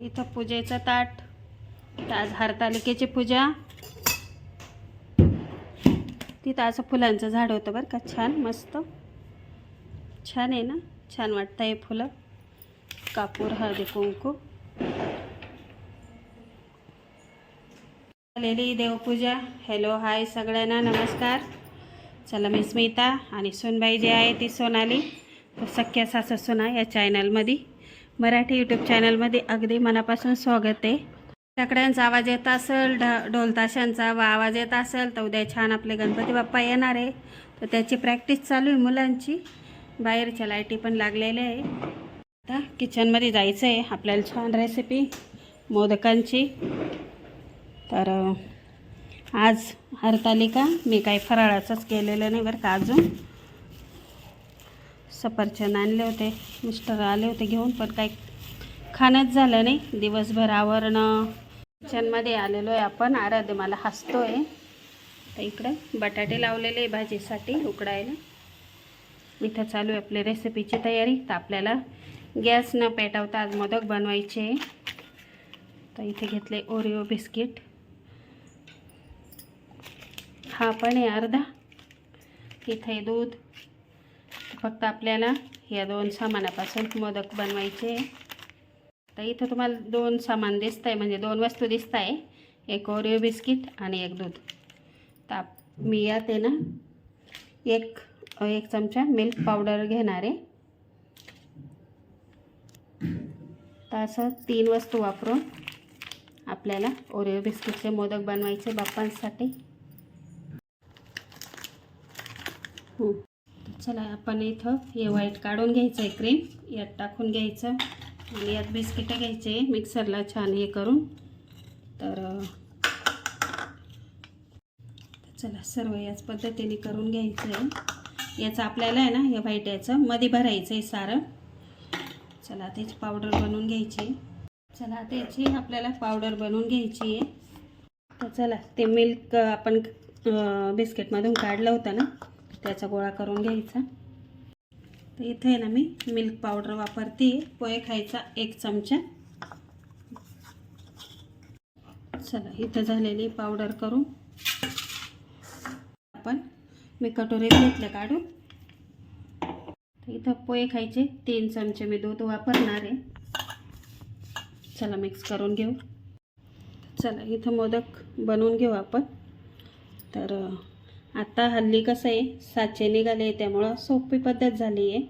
इथं पूजेचं ताट. आज हरतालिकेची पूजा. तिथं असं फुलांचं झाड होतं बरं का. छान मस्त. छान आहे ना? छान वाटतं हे फुलं. कापूर हळदी कुंकू. झालेली देवपूजा. हॅलो हाय सगळ्यांना. नमस्कार. चला मी स्मिता आणि सोनबाई जी आहे ती सोनाली. सख्या सासू सुना या चॅनलमध्ये मराठी यूट्यूब चॅनलमध्ये अगदी मनापासून स्वागत आहे. सगळ्यांचा आवाज येत असेल ढ ढोलताशांचा वा आवाज येत असेल तर उद्या छान आपले गणपती बाप्पा येणार आहे. तर त्याची प्रॅक्टिस चालू आहे मुलांची. बाहेरच्या लाईटी पण लागलेल्या आहे. आता किचनमध्ये जायचं आहे आपल्याला छान रेसिपी मोदकांची. तर आज हरतालिका मी काही फराळाचंच केलेलं नाही बरं का अजून. सफरचंद आणले होते. मिस्टर आले होते घेऊन पण काही खाणंच झालं नाही. दिवसभर आवरणं किचनमध्ये आलेलो आहे आपण. आराध्य मला हसतो आहे तर इकडं बटाटे लावलेले आहे भाजीसाठी उकडायला. इथं चालू आहे आपली रेसिपीची तयारी. तर आपल्याला गॅस न पेटवता आज मोदक बनवायचे आहे. तर इथे घेतले ओरिओ बिस्किट. हा पण आहे अर्धा. इथे दूध. फक्त आपल्याला या दोन सामानापासून मोदक बनवायचे. तर इथं तुम्हाला दोन सामान दिसत आहे म्हणजे दोन वस्तू दिसत आहे एक ओरिओ बिस्किट आणि एक दूध. तर मी यात आहे ना एक एक चमचा मिल्क पावडर घेणार आहे. तर असं तीन वस्तू वापरून आपल्याला ओरिओ बिस्किटचे मोदक बनवायचे बाप्पांसाठी. चला आपण इथं हे व्हाईट काढून घ्यायचं आहे क्रीम यात टाकून घ्यायचं. आणि यात बिस्किटं घ्यायचे. मिक्सरला छान हे करून. तर चला सर्व याच पद्धतीने करून घ्यायचं आहे याचं आपल्याला आहे ना हे व्हाईट याचं मध्ये भरायचं आहे सारं. चला त्याची पावडर बनवून घ्यायची. आहे. चला त्याची आपल्याला पावडर बनवून घ्यायची आहे. तर चला ते मिल्क आपण बिस्किटमधून काढलं होतं ना. त्याचा गोळा करून घ्यायचा. तर इथे आहे ना मी मिल्क पावडर वापरते. पोहे खायचा एक चमचा. चला इथं झालेली पावडर करू आपण मी कटोरे घेतलं काढून. तर इथं पोहे खायचे तीन चमचे मी दूध वापरणार आहे. चला मिक्स करून घेऊ. चला इथं मोदक बनवून घेऊ आपण. तर आत्ता आता हल्ली कसं आहे साचे निघाले त्यामुळं सोपी पद्धत झाली आहे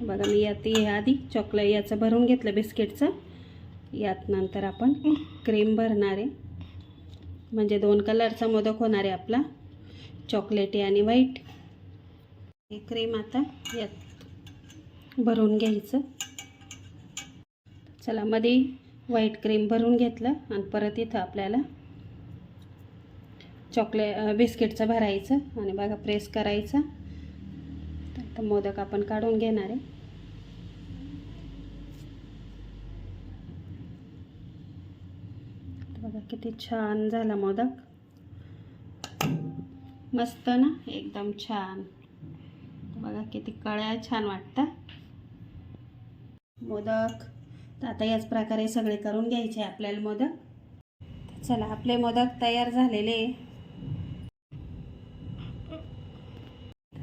बघा मी यात हे आधी चॉकलेट याचं भरून घेतलं बिस्किटचं यात नंतर आपण क्रीम भरणार आहे. म्हणजे दोन कलरचा मोदक होणार आहे आपला चॉकलेटी आणि व्हाईट हे क्रीम आता यात भरून घ्यायचं. चला मध्ये व्हाईट क्रीम भरून घेतलं आणि परत इथं आपल्याला चॉकले बिस्किटचं भरायचं आणि बघा प्रेस करायचं. तर मोदक आपण काढून घेणार आहे. बघा किती छान झाला मोदक. मस्त ना? एकदम छान. बघा किती कळ्या छान वाटतात. मोदक. तर आता याच प्रकारे सगळे करून घ्यायचे आपल्याला मोदक. चला आपले मोदक तयार झालेले.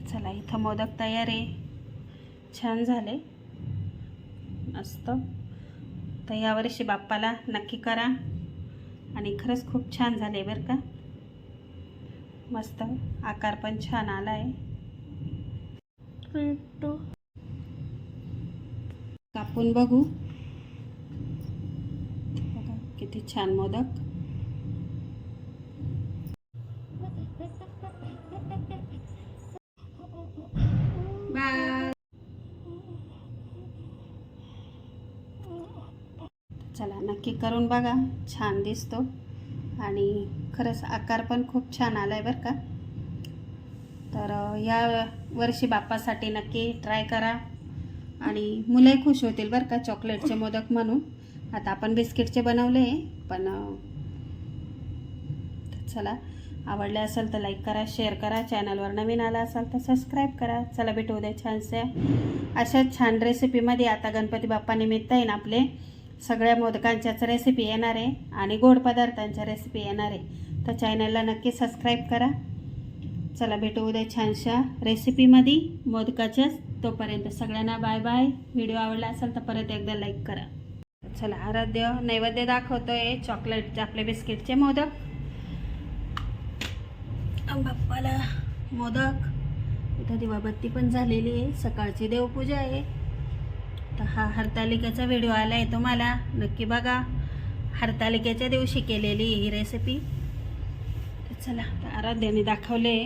चला इथं मोदक तयार आहे. छान झाले. मस्त. तर यावर्षी बाप्पाला नक्की करा. आणि खरंच खूप छान झाले बरं का. मस्त. आकार पण छान आला आहे कापून बघू. बघा किती छान मोदक. चला नक्की करून बघा. छान दिसतो. आणि खरंच आकार पण खूप छान आला आहे बरं का. तर या वर्षी बाप्पासाठी नक्की ट्राय करा. आणि मुलंही खुश होतील बरं का चॉकलेटचे मोदक म्हणून. आता आपण बिस्किटचे बनवले पण चला आवडले असेल तर लाईक करा शेअर करा. चॅनलवर नवीन आला असाल तर सबस्क्राईब करा. चला भेटू उद्या छानसे. अशा छान रेसिपीमध्ये आता गणपती बाप्पानिमित्त निमित्त आपले. सगळ्या मोदकांच्याच रेसिपी येणार आहे आणि गोड पदार्थांच्या रेसिपी येणार आहे. तर चॅनलला नक्की सबस्क्राईब करा. चला भेटू उद्या छानशा रेसिपीमध्ये मोदकाच्याच. तोपर्यंत सगळ्यांना बाय बाय व्हिडिओ आवडला असेल तर परत एकदा लाईक करा. चला आराध्य नैवेद्य दाखवतोय. चॉकलेटचे आपले बिस्किटचे मोदक. बाप्पाला मोदक. इथं दिवाबत्ती पण झालेली आहे. सकाळची देवपूजा आहे. हा हरतालिकेचा व्हिडिओ आला आहे तुम्हाला नक्की बघा. हरतालिकेच्या दिवशी केलेली ही रेसिपी चला आराध्याने दाखवले.